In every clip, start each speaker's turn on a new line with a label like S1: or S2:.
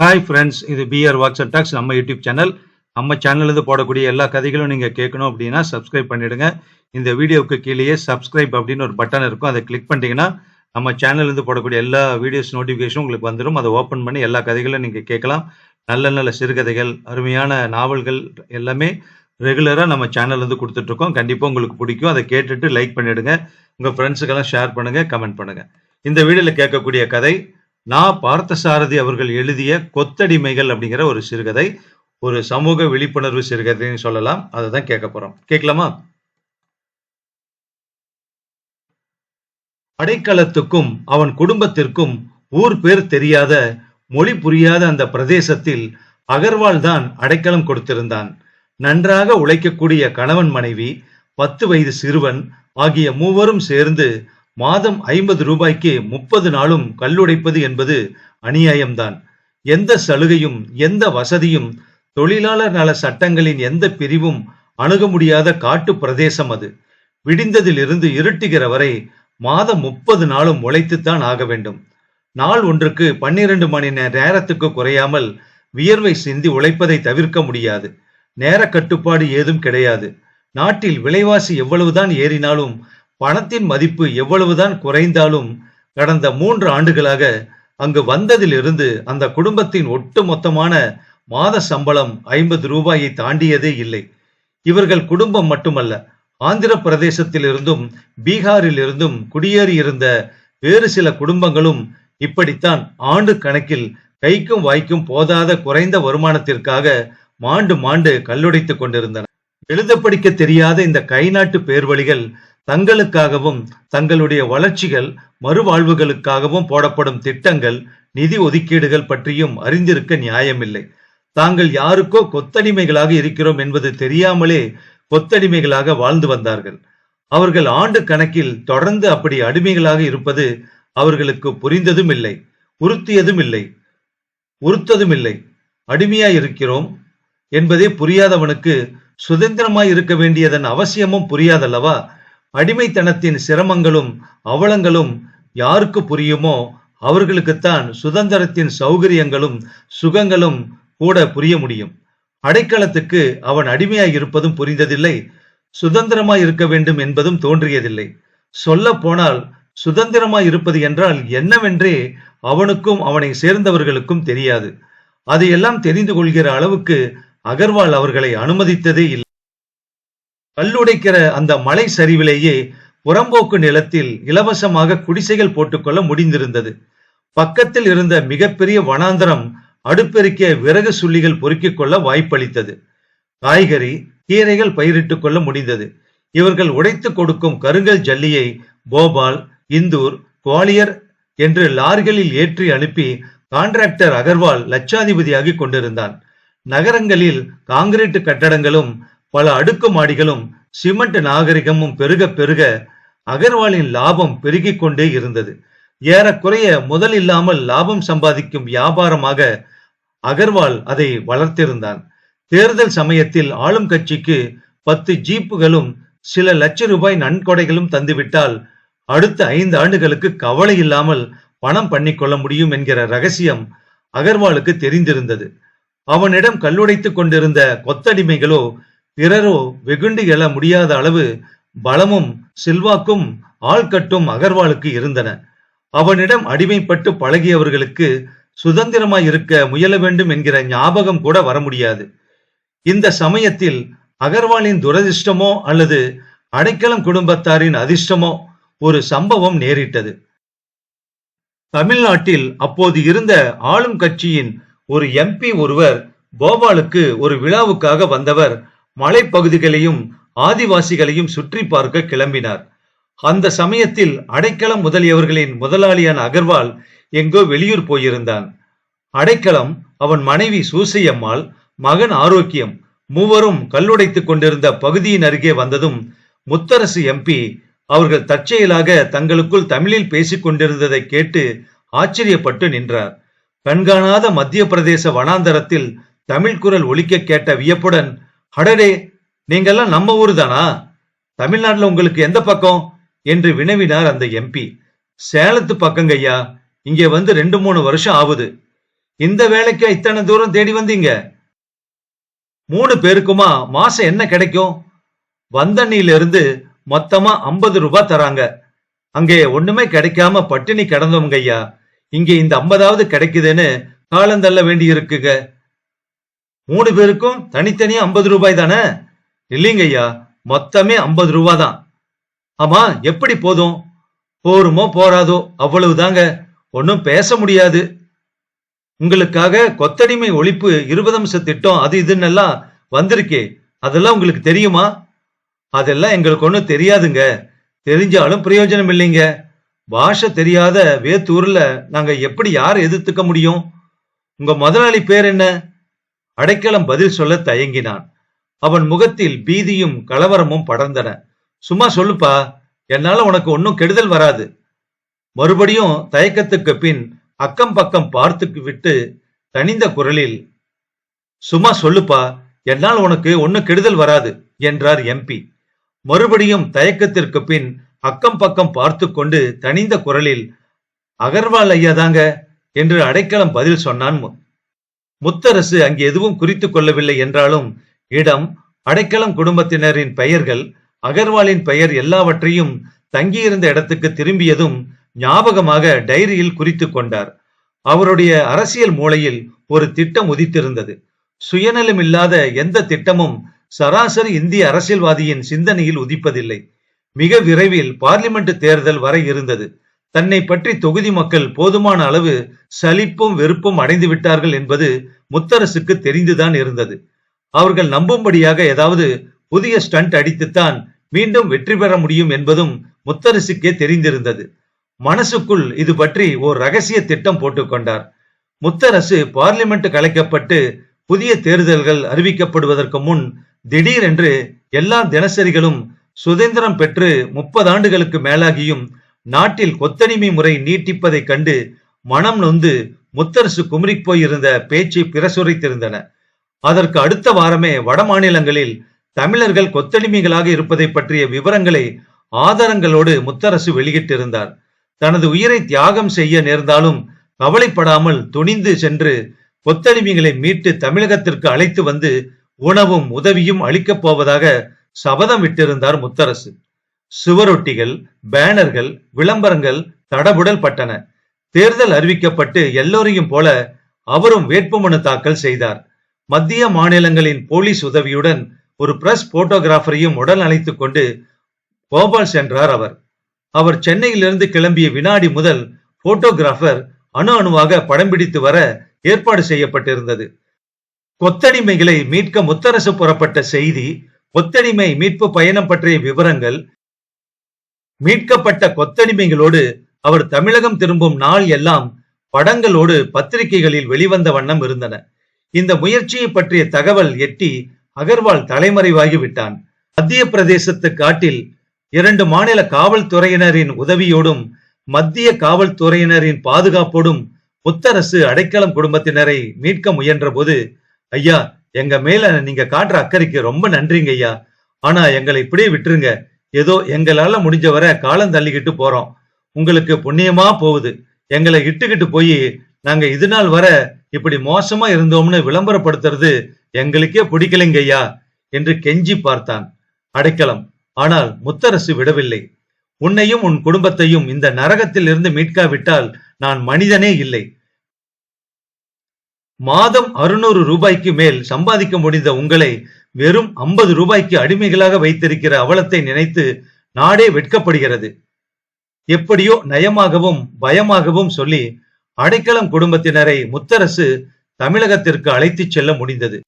S1: Hi friends இது PR WhatsApp tax நம்ம YouTube channel நம்ம சேனல்லேருந்து போடக்கூடிய எல்லா கதைகளும் நீங்கள் கேட்கணும் அப்படின்னா சப்ஸ்கிரைப் பண்ணிடுங்க. இந்த வீடியோவுக்கு கீழேயே சப்ஸ்கிரைப் அப்படின்னு ஒரு பட்டன் இருக்கும். அதை கிளிக் பண்ணிட்டீங்கன்னா நம்ம சேனல்லேருந்து போடக்கூடிய எல்லா வீடியோஸ் நோட்டிஃபிகேஷன் உங்களுக்கு வந்துடும் அதை ஓப்பன் பண்ணி எல்லா கதைகளும் நீங்கள் கேட்கலாம். நல்ல நல்ல சிறுகதைகள் அருமையான நாவல்கள் எல்லாமே ரெகுலராக நம்ம சேனல்லேருந்து கொடுத்துட்ருக்கோம் கண்டிப்பாக உங்களுக்கு பிடிக்கும். அதை கேட்டுட்டு லைக் பண்ணிவிடுங்க உங்கள் ஃப்ரெண்ட்ஸுக்கெல்லாம் ஷேர் பண்ணுங்கள் கமெண்ட் பண்ணுங்கள் இந்த வீடியோவில் கேட்கக்கூடிய கதை நான் பார்த்தசாரதி அவர்கள் எழுதிய கொத்தடிமைகள் அப்படிங்கிற ஒரு சிறுகதை ஒரு சமூக விழிப்புணர்வு சிறுகதைன்னு சொல்லலாம். அதை தான் கேட்க போறோம். கேட்கலாமா? அடைக்கலத்துக்கும் அவன் குடும்பத்திற்கும் ஊர் பேர் தெரியாத மொழி புரியாத அந்த பிரதேசத்தில் அகர்வால் தான் அடைக்கலம் கொடுத்திருந்தான். நன்றாக உழைக்கக்கூடிய கணவன் மனைவி பத்து வயது சிறுவன் ஆகிய மூவரும் சேர்ந்து மாதம் ஐம்பது ரூபாய்க்கு முப்பது நாளும் கல்லுடைப்பது என்பது அநியாயம்தான். எந்த சலுகையும் எந்த வசதியும் தொழிலாளர் நல சட்டங்களின் எந்த பிரிவும் அணுக முடியாத காட்டு பிரதேசம் அது. விடிந்ததிலிருந்து இருட்டுகிற வரை மாதம் முப்பது நாளும் உழைத்துத்தான் ஆக வேண்டும். நாள் ஒன்றுக்கு பன்னிரண்டு மணி நேரத்துக்கு குறையாமல் வியர்வை சிந்தி உழைப்பதை தவிர்க்க முடியாது. நேர கட்டுப்பாடு ஏதும் கிடையாது. நாட்டில் விலைவாசி எவ்வளவுதான் ஏறினாலும் பணத்தின் மதிப்பு எவ்வளவுதான் குறைந்தாலும் கடந்த மூன்று ஆண்டுகளாக அங்கு வந்ததிலிருந்து அந்த குடும்பத்தின் ஒட்டு மொத்தமான மாத சம்பளம் ஐம்பது ரூபாயை தாண்டியதே இல்லை. இவர்கள் குடும்பம் மட்டுமல்ல ஆந்திர பிரதேசத்திலிருந்தும் பீகாரிலிருந்தும் குடியேறியிருந்த வேறு சில குடும்பங்களும் இப்படித்தான் ஆண்டு கணக்கில் கைக்கும் வாய்க்கும் போதாத குறைந்த வருமானத்திற்காக மாண்டு மாண்டு கல்லுடைத்துக் கொண்டிருந்தன. எழுத படிக்க தெரியாத இந்த கைநாட்டு பேர்வழிகள் தங்களுக்காகவும் தங்களுடைய வளர்ச்சிகள் மறுவாழ்வுகளுக்காகவும் போடப்படும் திட்டங்கள் நிதி ஒதுக்கீடுகள் பற்றியும் அறிந்திருக்க நியாயமில்லை. தாங்கள் யாருக்கோ கொத்தடிமைகளாக இருக்கிறோம் என்பது தெரியாமலே கொத்தடிமைகளாக வாழ்ந்து வந்தார்கள். அவர்கள் ஆண்டு கணக்கில் தொடர்ந்து அப்படி அடிமைகளாக இருப்பது அவர்களுக்கு புரிந்ததும் இல்லை உறுத்தியதும் இல்லை உறுத்ததும் இல்லை அடிமையாய் இருக்கிறோம் என்பதே புரியாதவனுக்கு சுதந்திரமாய் இருக்க வேண்டியதன் அவசியமும் புரியாதல்லவா? அடிமைத்தனத்தின் சிரமங்களும் அவலங்களும் யாருக்கு புரியுமோ அவர்களுக்குத்தான் சுதந்திரத்தின் சௌகரியங்களும் சுகங்களும் கூட புரிய முடியும். அடைக்கலத்துக்கு அவன் அடிமையாய் இருப்பதும் புரிந்ததில்லை சுதந்திரமாய் இருக்க வேண்டும் என்பதும் தோன்றியதில்லை. சொல்ல போனால் சுதந்திரமாய் இருப்பது என்றால் என்னவென்றே அவனுக்கும் அவனை சேர்ந்தவர்களுக்கும் தெரியாது. அதையெல்லாம் தெரிந்து கொள்கிற அளவுக்கு அகர்வால் அவர்களை அனுமதித்ததே இல்லை. கல்லுடைக்கிற அந்த மலை சரிவிலேயே புறம்போக்கு நிலத்தில் இலவசமாக குடிசைகள் போட்டுக்கொள்ள முடிந்திருந்தது. பக்கத்தில் இருந்த மிகப்பெரிய வனாந்தரம் அடுப்பெருக்கிய விறகு சுள்ளிகள் பொறுக்கிக் கொள்ள வாய்ப்பளித்தது. காய்கறி கீரைகள் பயிரிட்டுக் கொள்ள முடிந்தது. இவர்கள் உடைத்து கொடுக்கும் கருங்கல் ஜல்லியை போபால் இந்தூர் குவாலியர் என்று லாரிகளில் ஏற்றி அனுப்பி கான்ட்ராக்டர் அகர்வால் லட்சாதிபதியாகி கொண்டிருந்தான். நகரங்களில் காங்கிரீட் கட்டடங்களும் பல அடுக்கு மாடிகளும் சிமெண்ட் நாகரிகமும் பெருக பெருக அகர்வாலின் லாபம் பெருகிக் கொண்டே இருந்தது. ஏறக்குறைய முதல் இல்லாமல் லாபம் சம்பாதிக்கும் வியாபாரமாக அகர்வால் அதை வளர்த்திருந்தான். தேர்தல் சமயத்தில் ஆளும் கட்சிக்கு பத்து ஜீப்புகளும் சில லட்ச ரூபாய் நன்கொடைகளும் தந்துவிட்டால் அடுத்த ஐந்து ஆண்டுகளுக்கு கவலை இல்லாமல் பணம் பண்ணிக்கொள்ள முடியும் என்கிற ரகசியம் அகர்வாலுக்கு தெரிந்திருந்தது. அவனிடம் கல்லுடைத்துக் கொண்டிருந்த கொத்தடிமைகளோ பிறரோ வெகுண்டு எழ முடியாத அளவு பலமும் செல்வாக்கும் ஆள்கட்டும் அகர்வாலுக்கு இருந்தன. அவனிடம் அடிமைப்பட்டு பழகியவர்களுக்கு சுதந்திரமாய் இருக்க முயல வேண்டும் என்கிற ஞாபகம் கூட வர முடியாது. இந்த சமயத்தில் அகர்வாலின் துரதிர்ஷ்டமோ அல்லது அடைக்கலம் குடும்பத்தாரின் அதிர்ஷ்டமோ ஒரு சம்பவம் நேரிட்டது. தமிழ்நாட்டில் அப்போது இருந்த ஆளும் கட்சியின் ஒரு எம்பி ஒருவர் போபாலுக்கு ஒரு விழாவுக்காக வந்தவர் மலைப்பகுதிகளையும் ஆதிவாசிகளையும் சுற்றி பார்க்க கிளம்பினார். அந்த சமயத்தில் அடைக்கலம் முதலியவர்களின் முதலாளியான அகர்வால் எங்கோ வெளியூர் போயிருந்தான். அடைக்கலம் அவன் மனைவி சூசையம்மாள் மகன் ஆரோக்கியம் மூவரும் கல்லுடைத்துக் கொண்டிருந்த பகுதியின் அருகே வந்ததும் முத்தரசு எம்பி அவர்கள் தற்செயலாக தங்களுக்குள் தமிழில் பேசிக் கொண்டிருந்ததை கேட்டு ஆச்சரியப்பட்டு நின்றார். கண்காணாத மத்திய பிரதேச வனாந்தரத்தில் தமிழ் குரல் ஒலிக்க கேட்ட வியப்புடன் அடடே நீங்கெல்லாம் நம்ம ஊரு தானா தமிழ்நாட்டுல உங்களுக்கு எந்த பக்கம்? என்று வினவினார் அந்த எம்பி சேலத்து பக்கங்கய்யா இங்கே வந்து ரெண்டு மூணு வருஷம் ஆகுது. இந்த வேலைக்கு இத்தனை தூரம் தேடி வந்தீங்க? மூணு பேருக்குமா மாசம் என்ன கிடைக்கும்? வந்தண்ணில இருந்து மொத்தமா ஐம்பது ரூபாய் தராங்க. அங்கே ஒண்ணுமே கிடைக்காம பட்டினி கிடந்தவங்க ஐயா இங்க இந்த ஐம்பதாவது கிடைக்குதுன்னு காலந்தள்ள வேண்டி இருக்குங்க மூணு பேருக்கும் தனித்தனியா ஐம்பது ரூபாய் தானே? இல்லைங்க ஐயா மொத்தமே ஐம்பது ரூபா தான். ஆமா எப்படி போதும்? போருமோ போறாதோ அவ்வளவுதாங்க. ஒன்றும் பேச முடியாது. உங்களுக்காக கொத்தடிமை ஒழிப்பு இருபது அம்ச திட்டம் அது இதுன்னு எல்லாம் வந்திருக்கே. அதெல்லாம் உங்களுக்கு தெரியுமா? அதெல்லாம் எங்களுக்கு ஒன்றும் தெரியாதுங்க. தெரிஞ்சாலும் பிரயோஜனம் இல்லைங்க. பாஷை தெரியாத வேத்தூர்ல நாங்க எப்படி யார் எதிர்த்துக்க முடியும்? உங்க முதலாளி பேர் என்ன? அடைக்கலம் பதில் சொல்ல தயங்கினான். அவன் முகத்தில் பீதியும் கலவரமும் படர்ந்தன. சும்மா சொல்லுப்பா என்னால உனக்கு ஒன்னும் கெடுதல் வராது. மறுபடியும் தயக்கத்துக்கு பின் அக்கம் பக்கம் பார்த்து விட்டு தனிந்த குரலில் சும்மா சொல்லுப்பா என்னால் உனக்கு ஒன்னும் கெடுதல் வராது என்றார் எம்பி மறுபடியும் தயக்கத்திற்கு பின் அக்கம் பக்கம் பார்த்து கொண்டு தனிந்த குரலில் அகர்வால் ஐயா தாங்க என்று அடைக்கலம் பதில் சொன்னான் முத்தரசு அங்கு எதுவும் குறித்து கொள்ளவில்லை என்றாலும் இடம் அடைக்கலம் குடும்பத்தினரின் பெயர்கள் அகர்வாலின் பெயர் எல்லாவற்றையும் தங்கியிருந்த இடத்துக்கு திரும்பியதும் ஞாபகமாக டைரியில் குறித்து கொண்டார். அவருடைய அரசியல் மூளையில் ஒரு திட்டம் உதித்திருந்தது. சுயநலமில்லாத எந்த திட்டமும் சராசரி இந்திய அரசியல்வாதியின் சிந்தனையில் உதிப்பதில்லை. மிக விரைவில் பார்லிமெண்ட் தேர்தல் வர இருந்தது. தன்னை பற்றி தொகுதி மக்கள் போதுமான அளவு சலிப்பும் வெறுப்பும் அடைந்து விட்டார்கள் என்பது முத்தரசுக்கு தெரிந்துதான் இருந்தது. அவர்கள் நம்பும்படியாக ஏதாவது புதிய ஸ்டண்ட் அடித்துத்தான் மீண்டும் வெற்றி பெற முடியும் என்பதும் முத்தரசுக்கே தெரிந்திருந்தது. மனசுக்குள் இது பற்றி ஓர் ரகசிய திட்டம் போட்டுக்கொண்டார் முத்தரசு பார்லிமெண்ட் கலைக்கப்பட்டு புதிய தேர்தல்கள் அறிவிக்கப்படுவதற்கு முன் திடீரென்று எல்லா தினசரிகளும் சுதந்திரம் பெற்று முப்பது ஆண்டுகளுக்கு மேலாகியும் நாட்டில் கொத்தடிமை முறை நீட்டிப்பதைக் கண்டு மனம் நொந்து முத்தரசு குமரிக் போயிருந்த பேச்சை பிரசுரித்திருந்தன. அதற்கு அடுத்த வாரமே வட மாநிலங்களில் தமிழர்கள் கொத்தடிமைகளாக இருப்பதை பற்றிய விவரங்களை ஆதாரங்களோடு முத்தரசு வெளியிட்டிருந்தார். தனது உயிரை தியாகம் செய்ய நேர்ந்தாலும் கவலைப்படாமல் துணிந்து சென்று கொத்தடிமைகளை மீட்டு தமிழகத்திற்கு அழைத்து வந்து உணவும் உதவியும் அளிக்கப் போவதாக சபதம் விட்டிருந்தார் முத்தரசு. சுவரொட்டிகள் பேனர்கள் விளம்பரங்கள் தடபுடல் பட்டன. தேர்தல் அறிவிக்கப்பட்டு எல்லோரையும் போல அவரும் வேட்புமனு தாக்கல் செய்தார். மத்திய மாநிலங்களின் போலீஸ் உதவியுடன் ஒரு பிரஸ் போட்டோகிராஃபரையும் உடன் அழைத்துக் கொண்டு போபால் சென்றார் அவர். அவர் சென்னையிலிருந்து கிளம்பிய வினாடி முதல் போட்டோகிராஃபர் அணு அணுவாக படம் பிடித்து வர ஏற்பாடு செய்யப்பட்டிருந்தது. கொத்தடிமைகளை மீட்க முத்தரசு புறப்பட்ட செய்தி கொத்தடிமை மீட்பு பயணம் பற்றிய விவரங்கள் மீட்கப்பட்ட கொத்தடிமைகளோடு அவர் தமிழகம் திரும்பும் நாள் எல்லாம் படங்களோடு பத்திரிகைகளில் வெளிவந்த வண்ணம் இருந்தன. இந்த முயற்சியை பற்றிய தகவல் எட்டி அகர்வால் தலைமறைவாகி விட்டான். மத்திய பிரதேசத்து காட்டில் இரண்டு மாநில காவல்துறையினரின் உதவியோடும் மத்திய காவல்துறையினரின் பாதுகாப்போடும் புத்தரசு அடைக்கலம் குடும்பத்தினரை மீட்க முயன்ற போது ஐயா எங்க மேல நீங்க காட்டுற அக்கறைக்கு ரொம்ப நன்றிங்க ஐயா. ஆனா எங்களை இப்படியே விட்டுருங்க. ஏதோ எங்களால முடிஞ்ச வர காலம் தள்ளிக்கிட்டு போறோம். உங்களுக்கு புண்ணியமா போகுது. எங்களை இட்டுக்கிட்டு போய் நாங்க இது நாள் வர இப்படி மோசமா இருந்தோம்னு விளம்பரப்படுத்துறது எங்களுக்கே பிடிக்கலைங்கய்யா என்று கெஞ்சி பார்த்தான். அடைக்கலம். ஆனால் முத்தரசு விடவில்லை. உன்னையும் உன் குடும்பத்தையும் இந்த நரகத்தில் இருந்து மீட்காவிட்டால் நான் மனிதனே இல்லை. மாதம் அறுநூறு ரூபாய்க்கு மேல் சம்பாதிக்க முடிந்த உங்களை வெறும் ஐம்பது ரூபாய்க்கு அடிமைகளாக வைத்திருக்கிற அவலத்தை நினைத்து நாடே வெட்கப்படுகிறது. எப்படியோ நயமாகவும் பயமாகவும் சொல்லி அடைக்கலம் குடும்பத்தினரை முத்தரசு தமிழகத்திற்கு அழைத்துச் செல்ல முடிந்தது.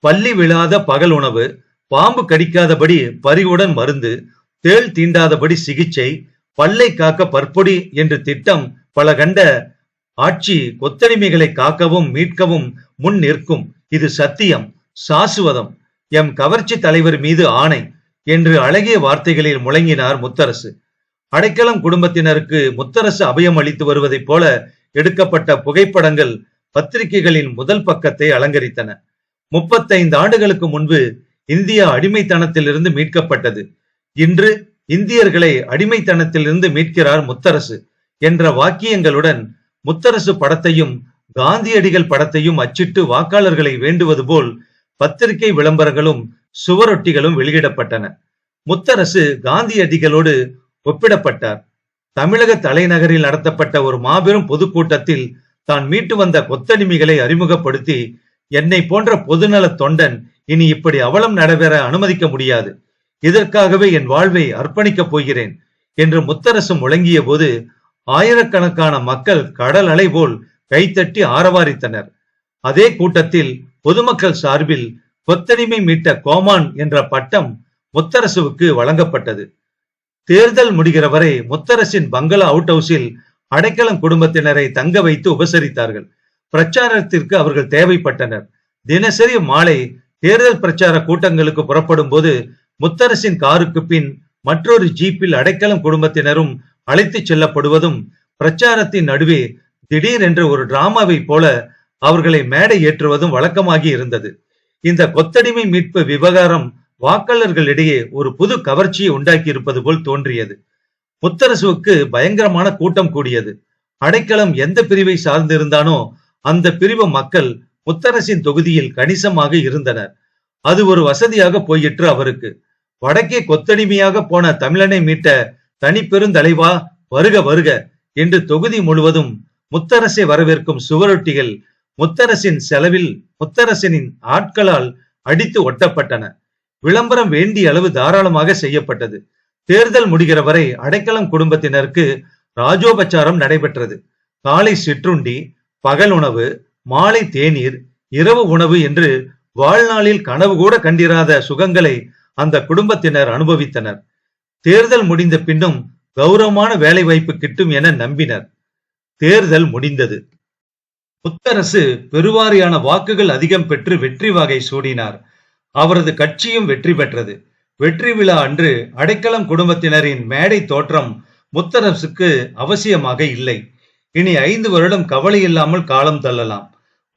S1: பள்ளி விழாத பகல் உணவு பாம்பு கடிக்காதபடி பரிவுடன் மருந்து தேள் தீண்டாதபடி சிகிச்சை பல்லை காக்க பற்பொடி என்று திட்டம் பல கண்ட ஆட்சி கொத்தடிமைகளை காக்கவும் மீட்கவும் முன் நிற்கும். இது சத்தியம். சாசுவதம். எம் கவர்ச்சி தலைவர் மீது ஆணை என்று அழகிய வார்த்தைகளில் முழங்கினார் முத்தரசு. அடைக்கலம் குடும்பத்தினருக்கு முத்தரசு அபயம் அளித்து வருவதைப் போல எடுக்கப்பட்ட புகைப்படங்கள் பத்திரிகைகளின் முதல் பக்கத்தை அலங்கரித்தன. முப்பத்தைந்து ஆண்டுகளுக்கு முன்பு இந்தியா அடிமைத்தனத்திலிருந்து மீட்கப்பட்டது. இன்று இந்தியர்களை அடிமைத்தனத்திலிருந்து மீட்கிறார் முத்தரசு என்ற வாக்கியங்களுடன் முத்தரசு படத்தையும் காந்தியடிகள் படத்தையும் அச்சிட்டு வாக்காளர்களை வேண்டுவது போல் பத்திரிகை விளம்பரங்களும் சுவரொட்டிகளும் வெளியிடப்பட்டன. முத்தரசு காந்தியடிகளோடு ஒப்பிடப்பட்டார். தமிழக தலைநகரில் நடத்தப்பட்ட ஒரு மாபெரும் பொதுக்கூட்டத்தில் தான் மீட்டு வந்த கொத்தடிமைகளை அறிமுகப்படுத்தி என்னை போன்ற பொதுநல தொண்டன் இனி இப்படி அவலம் நடைபெற அனுமதிக்க முடியாது. இதற்காகவே என் வாழ்வை அர்ப்பணிக்கப் போகிறேன் என்று முத்தரசு முழங்கிய போது ஆயிரக்கணக்கான மக்கள் கடல் அலை போல் கைத்தட்டி ஆரவாரித்தனர். அதே கூட்டத்தில் பொதுமக்கள் சார்பில் கொத்தடிமை மீட்ட கோமான் என்ற பட்டம் முத்தரசுவுக்கு வழங்கப்பட்டது. தேர்தல் முடிகிற வரை முத்தரசின் பங்களா அவுட் ஹவுஸில் அடைக்கலம் குடும்பத்தினரை தங்க வைத்து உபசரித்தார்கள். பிரச்சாரத்திற்கு அவர்கள் தேவைப்பட்டனர். தினசரி மாலை தேர்தல் பிரச்சார கூட்டங்களுக்கு புறப்படும் போது முத்தரசின் காருக்கு பின் மற்றொரு ஜீப்பில் அடைக்கலம் குடும்பத்தினரும் அழைத்துச் செல்லப்படுவதும் பிரச்சாரத்தின் நடுவே திடீரென்று ஒரு டிராமாவை போல அவர்களை மேடை ஏற்றுவதும் வழக்கமாகி இருந்தது. இந்த கொத்தடிமை மீட்பு விவகாரம் வாக்காளர்களிடையே ஒரு புது கவர்ச்சியை உண்டாக்கி இருப்பது போல் தோன்றியது. முத்தரசுவுக்கு பயங்கரமான கூட்டம் கூடியது. அடைக்கலம் எந்த பிரிவை சார்ந்திருந்தானோ அந்த பிரிவு மக்கள் முத்தரசின் தொகுதியில் கணிசமாக இருந்தனர். அது ஒரு வசதியாக போயிற்று அவருக்கு. வடக்கே கொத்தடிமையாக போன தமிழனை மீட்ட தனி பெருந்தலைவா வருக வருக என்று தொகுதி முழுவதும் முத்தரசை வரவேற்கும் சுவரொட்டிகள் முத்தரசின் செலவில் முத்தரசனின் ஆட்களால் அடித்து ஒட்டப்பட்டன. விளம்பரம் வேண்டிய அளவு தாராளமாக செய்யப்பட்டது. தேர்தல் முடிகிற வரை அடைக்கலம் குடும்பத்தினருக்கு ராஜோபச்சாரம் நடைபெற்றது. காலை சிற்றுண்டி பகல் உணவு மாலை தேநீர் இரவு உணவு என்று வாழ்நாளில் கனவு கூட கண்டிராத சுகங்களை அந்த குடும்பத்தினர் அனுபவித்தனர். தேர்தல் முடிந்த பின்னும் கௌரவமான வேலை வாய்ப்பு கிட்டும் என நம்பினர். தேர்தல் முடிந்தது. புத்தரசு பெருவாரியான வாக்குகள் அதிகம் பெற்று வெற்றி வகை சூடினார். அவரது கட்சியும் வெற்றி பெற்றது. வெற்றி விழா அன்று அடைக்கலம் குடும்பத்தினரின் மேடை தோற்றம் முத்தரசுக்கு அவசியமாக இல்லை. இனி ஐந்து வருடம் கவலை இல்லாமல் காலம் தள்ளலாம்.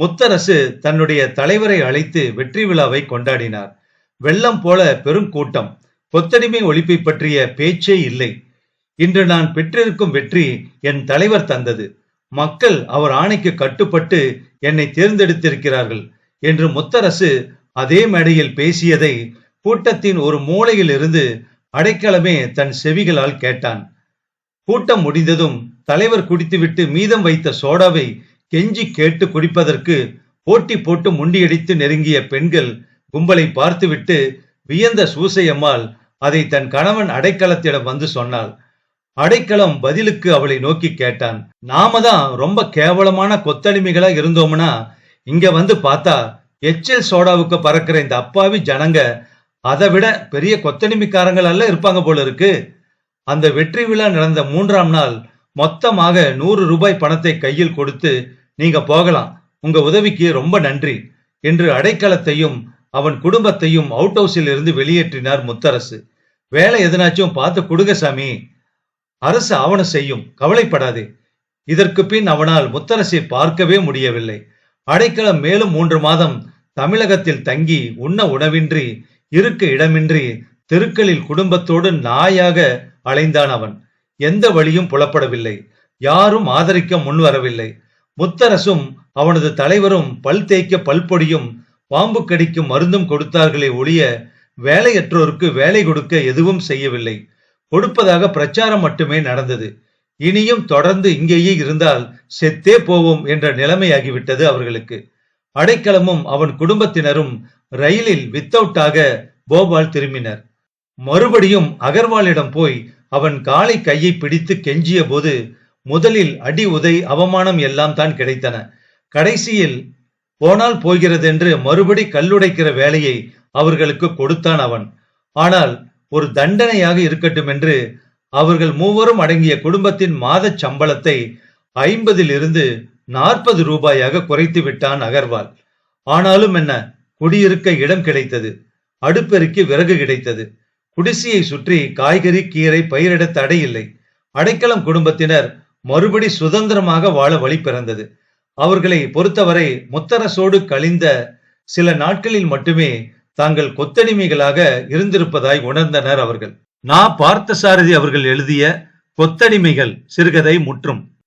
S1: முத்தரசு தன்னுடைய தலைவரை அழைத்து வெற்றி விழாவை கொண்டாடினார். வெள்ளம் போல பெரும் கூட்டம் கொத்தடிமை ஒழிப்பை பற்றிய பேச்சே இல்லை. இன்று நான் பெற்றிருக்கும் வெற்றி என் தலைவர் தந்தது. மக்கள் அவர் ஆணைக்கு கட்டுப்பட்டு என்னை தேர்ந்தெடுத்திருக்கிறார்கள் என்று முத்தரசு அதே மேடையில் பேசியதை கூட்டத்தின் ஒரு மூலையில் இருந்து அடைக்கலமே தன் செவிகளால் கேட்டான். கூட்டம் முடிந்ததும் தலைவர் குடித்துவிட்டு மீதம் வைத்த சோடாவை கெஞ்சி கேட்டு குடிப்பதற்கு போட்டி போட்டு முண்டியடித்து நெருங்கிய பெண்கள் கும்பலை பார்த்துவிட்டு வியந்த சூசையம்மாள் அதை தன் கணவன் அடைக்கலத்திடம் வந்து சொன்னாள். அடைக்கலம் பதிலுக்கு அவளை நோக்கி கேட்டான். நாம தான் ரொம்ப கேவலமான கொத்தடிமைகளா இருந்தோம்னா இங்க வந்து பார்த்தா எச்சில் சோடாவுக்கு பறக்கிற இந்த அப்பாவி ஜனங்க அதை விட பெரிய கொத்தடிமைக்காரங்கள் எல்லாம் இருப்பாங்க போல இருக்கு. அந்த வெற்றி விழா நடந்த மூன்றாம் நாள் மொத்தமாக நூறு ரூபாய் பணத்தை கையில் கொடுத்து நீங்க போகலாம் உங்க உதவிக்கு ரொம்ப நன்றி என்று அடைக்கலத்தையும் அவன் குடும்பத்தையும் அவுட் ஹவுஸில் இருந்து வெளியேற்றினார் முத்தரசு. வேலை எதனாச்சும் பார்த்து கொடுங்க சாமி அரசு ஆவண செய்யும். கவலைப்படாதே. இதற்கு பின் அவனால் முத்தரசை பார்க்கவே முடியவில்லை. அடைக்கலம் மேலும் மூன்று மாதம் தமிழகத்தில் தங்கி உண்ண உணவின்றி இருக்க இடமின்றி தெருக்களில் குடும்பத்தோடு நாயாக அலைந்தான் அவன். எந்த வழியும் புலப்படவில்லை. யாரும் ஆதரிக்க முன்வரவில்லை. முத்தரசும் அவனது தலைவரும் பல் தேய்க்க பல்பொடியும் பாம்பு கடிக்கும் மருந்தும் கொடுத்தார்களே ஒழிய வேலையற்றோருக்கு வேலை கொடுக்க எதுவும் செய்யவில்லை. கொடுப்பதாக பிரச்சாரம் மட்டுமே நடந்தது. இனியும் தொடர்ந்து இங்கேயே இருந்தால் செத்தே போவோம் என்ற நிலைமையாகிவிட்டது அவர்களுக்கு. அடைக்கலமும் அவன் குடும்பத்தினரும் ரயிலில் வித்தவுட்டாக போபால் திரும்பினர். மறுபடியும் அகர்வாலிடம் போய் அவன் காலை கையை பிடித்து கெஞ்சிய போது முதலில் அடி உதை அவமானம் எல்லாம் தான் கிடைத்தன. கடைசியில் போனால் போகிறதென்று மறுபடி கல்லுடைக்கிற வேலையை அவர்களுக்கு கொடுத்தான் அவன். ஆனால் ஒரு தண்டனையாக இருக்கட்டும் என்று அவர்கள் மூவரும் அடங்கிய குடும்பத்தின் மாதச் சம்பளத்தை ஐம்பதிலிருந்து நாற்பது ரூபாயாக குறைத்து விட்டான் அகர்வால். ஆனாலும் என்ன குடியிருக்க இடம் கிடைத்தது அடுப்பெருக்கி விறகு கிடைத்தது. குடிசையை சுற்றி காய்கறி கீரை பயிரிட தடையில்லை அடைக்கலம் குடும்பத்தினர் மறுபடி சுதந்திரமாக வாழ வழி பிறந்தது. அவர்களை பொறுத்தவரை முத்தரசோடு கழிந்த சில நாட்களில் மட்டுமே தாங்கள் கொத்தடிமைகளாக இருந்திருப்பதாய் உணர்ந்தனர் அவர்கள். நா பார்த்தசாரதி அவர்கள் எழுதிய கொத்தடிமைகள் சிறுகதை முற்றும்.